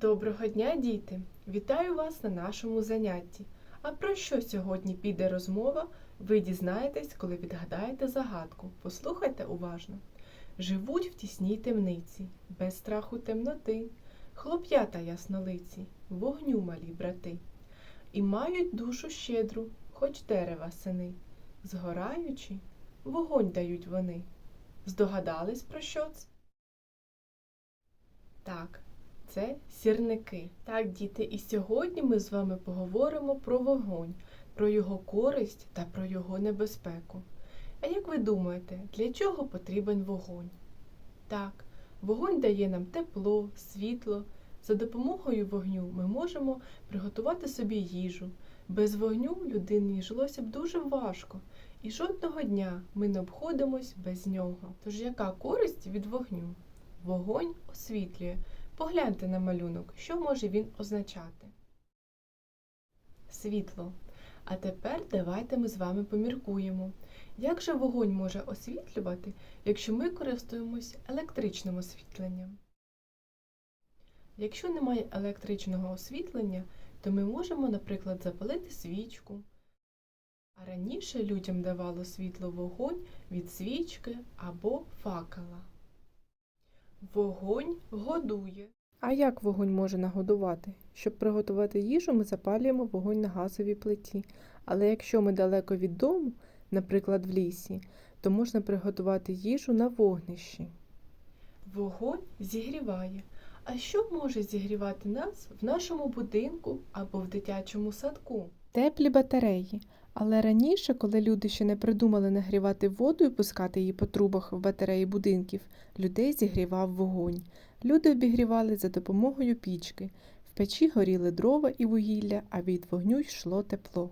Доброго дня, діти! Вітаю вас на нашому занятті. А про що сьогодні піде розмова, ви дізнаєтесь, коли відгадаєте загадку. Послухайте уважно. Живуть в тісній темниці, без страху темноти, хлоп'ята яснолиці, вогню малі брати. І мають душу щедру, хоч дерева сини. Згораючи, вогонь дають вони. Здогадались про що це? Так, це сірники. Так, діти, і сьогодні ми з вами поговоримо про вогонь, про його користь та про його небезпеку. А як ви думаєте, для чого потрібен вогонь? Так, вогонь дає нам тепло, світло. За допомогою вогню ми можемо приготувати собі їжу. Без вогню людині жилося б дуже важко, і жодного дня ми не обходимось без нього. Тож яка користь від вогню? Вогонь освітлює. Погляньте на малюнок, що може він означати. Світло. А тепер давайте ми з вами поміркуємо, як же вогонь може освітлювати, якщо ми користуємось електричним освітленням. Якщо немає електричного освітлення, то ми можемо, наприклад, запалити свічку. А раніше людям давало світло вогонь від свічки або факела. Вогонь годує. А як вогонь може нагодувати? Щоб приготувати їжу, ми запалюємо вогонь на газовій плиті. Але якщо ми далеко від дому, наприклад, в лісі, то можна приготувати їжу на вогнищі. Вогонь зігріває. А що може зігрівати нас в нашому будинку або в дитячому садку? Теплі батареї. Але раніше, коли люди ще не придумали нагрівати воду і пускати її по трубах в батареї будинків, людей зігрівав вогонь. Люди обігрівали за допомогою пічки. В печі горіли дрова і вугілля, а від вогню йшло тепло.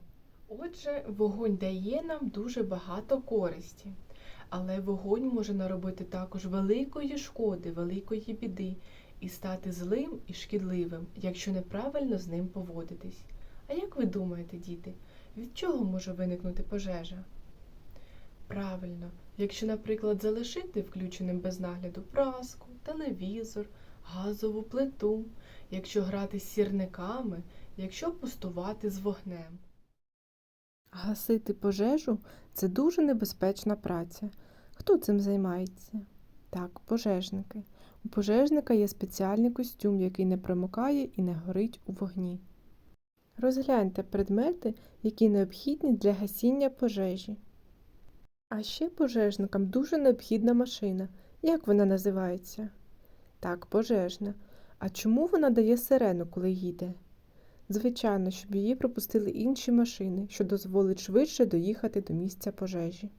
Отже, вогонь дає нам дуже багато користі. Але вогонь може наробити також великої шкоди, великої біди і стати злим і шкідливим, якщо неправильно з ним поводитись. А як ви думаєте, діти, від чого може виникнути пожежа? Правильно, якщо, наприклад, залишити включеним без нагляду праску, телевізор, газову плиту, якщо грати з сірниками, якщо пустувати з вогнем. Гасити пожежу це дуже небезпечна праця. Хто цим займається? Так, пожежники. У пожежника є спеціальний костюм, який не промокає і не горить у вогні. Розгляньте предмети, які необхідні для гасіння пожежі. А ще пожежникам дуже необхідна машина. Як вона називається? Так, пожежна. А чому вона дає сирену, коли їде? Звичайно, щоб її пропустили інші машини, що дозволить швидше доїхати до місця пожежі.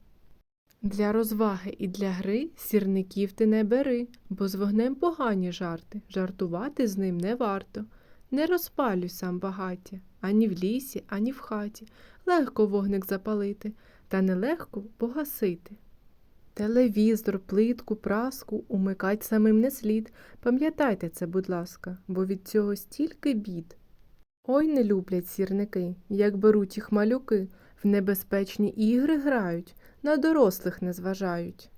Для розваги і для гри сірників ти не бери, бо з вогнем погані жарти, жартувати з ним не варто. Не розпалюй сам багаття, ані в лісі, ані в хаті. Легко вогник запалити, та нелегко погасити. Телевізор, плитку, праску умикать самим не слід. Пам'ятайте це, будь ласка, бо від цього стільки бід. Ой не люблять сірники, як беруть їх малюки, в небезпечні ігри грають, на дорослих не зважають.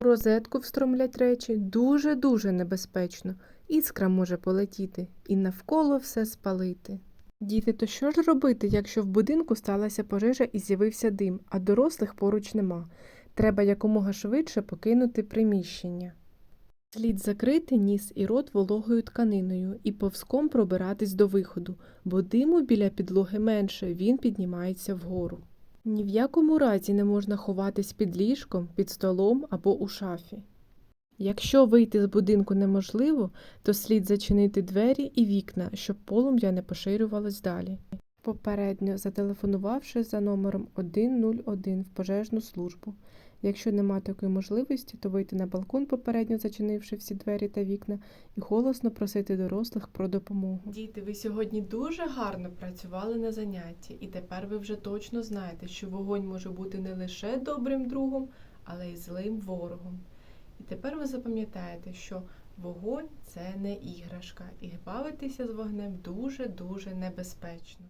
У розетку встромлять речі дуже-дуже небезпечно, іскра може полетіти і навколо все спалити. Діти, то що ж робити, якщо в будинку сталася пожежа і з'явився дим, а дорослих поруч нема? Треба якомога швидше покинути приміщення. Слід закрити ніс і рот вологою тканиною і повзком пробиратись до виходу, бо диму біля підлоги менше, він піднімається вгору. Ні в якому разі не можна ховатись під ліжком, під столом або у шафі. Якщо вийти з будинку неможливо, то слід зачинити двері і вікна, щоб полум'я не поширювалось далі. Попередньо зателефонувавши за номером 101 в пожежну службу. Якщо нема такої можливості, то вийти на балкон, попередньо зачинивши всі двері та вікна, і голосно просити дорослих про допомогу. Діти, ви сьогодні дуже гарно працювали на занятті, і тепер ви вже точно знаєте, що вогонь може бути не лише добрим другом, але й злим ворогом. Тепер ви запам'ятаєте, що вогонь це не іграшка, і бавитися з вогнем дуже-дуже небезпечно.